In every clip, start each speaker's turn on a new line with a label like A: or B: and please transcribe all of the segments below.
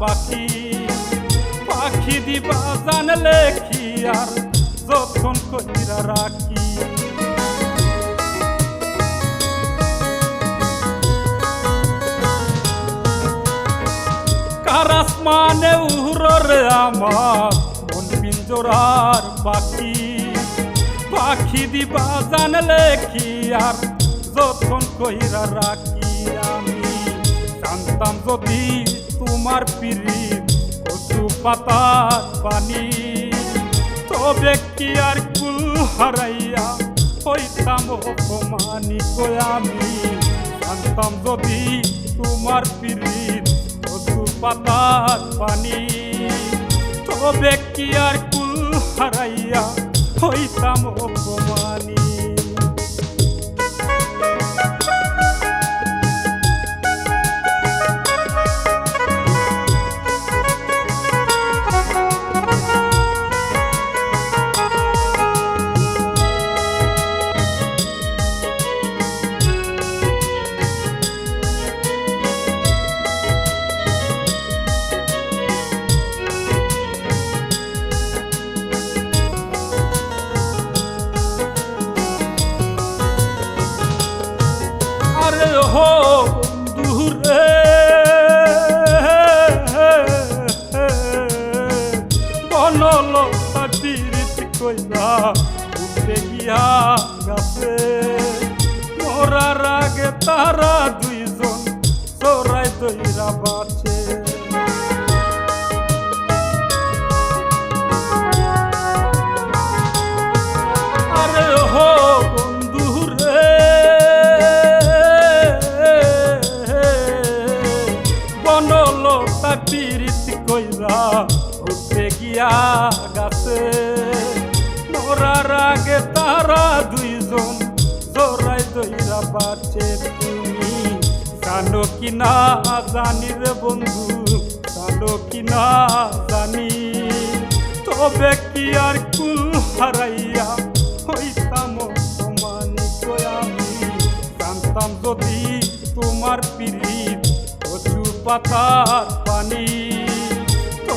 A: পাখি পাখি দিবা জানলে কি আর যখন কইরা রাখি। কারাস মানে উহরে আমার মন পিঞ্জরার পাখি পাখি দিবা জানলে কি আর যখন কইরা রাখি আমি। জানতাম যদি তোমার পিরিত কচু পাতার পানি। তবে কি আর কুল হারাইয়া হইতাম অপমানি আমি? জানতাম যদি তোমার পিরিত কচু পাতার পানি। তবে কি আর কুল হারাইয়া হইতাম অপমানি আরে পিরিত কইরা উঠে গিয়া গাছে। মরার আগে তারা দুইজন জোরাই দইরা বাঁচে। তুমি জানো কি না জানি রে বন্ধু, জানো কি না জানি। তবে কি আর কুল হারাইয়া হইতাম সমানি আমি? জানতাম যদি তোমার পিরিত কচু পাতার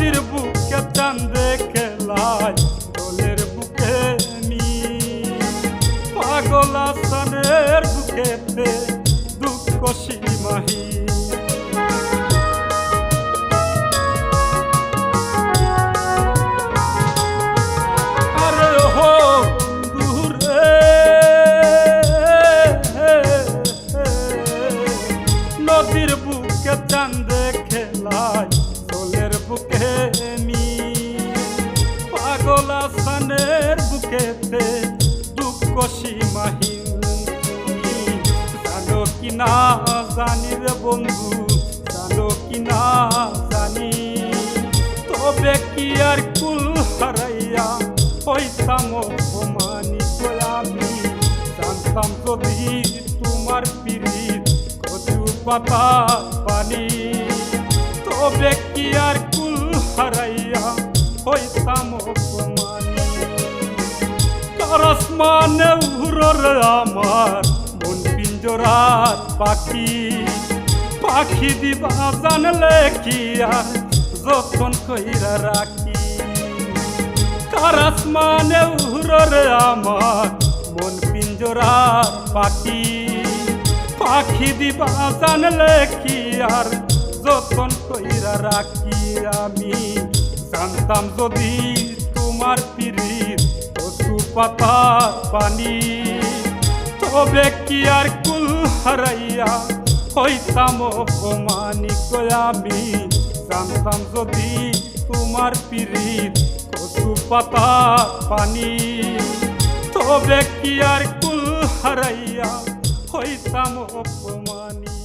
A: নদীর বুকে চান্দে খেলায় জানো কি না জানি রে বন্ধু, জানো কি না জানি। তবে কি আর কুল হারাইয়া হইতাম অপমানিত আমি? জানতাম যদি তোমার পিরিত কচু পাতা পানি। তবে কি আর কুল হারাইয়া কারস মানে উহরর আমার মন পিঞ্জরার পাখি পাখি দিবা জানলে কি আর যখন কইরা রাখি কারাস মানে উহরর আমার মন পিঞ্জরার পাখি পাখি দিবা জানলে কি আর যখন কইরা রাখি আমি জানতাম যদি তোমার কচু পাতার পানি, তবে কি আর কুল হারাইয়া হইতাম? অপমানিক আমি জানতাম যদি তোমার পিরিত কচু পাতা পানি, তবে কি আর কুল হারাইয়া হইতাম? অপমানী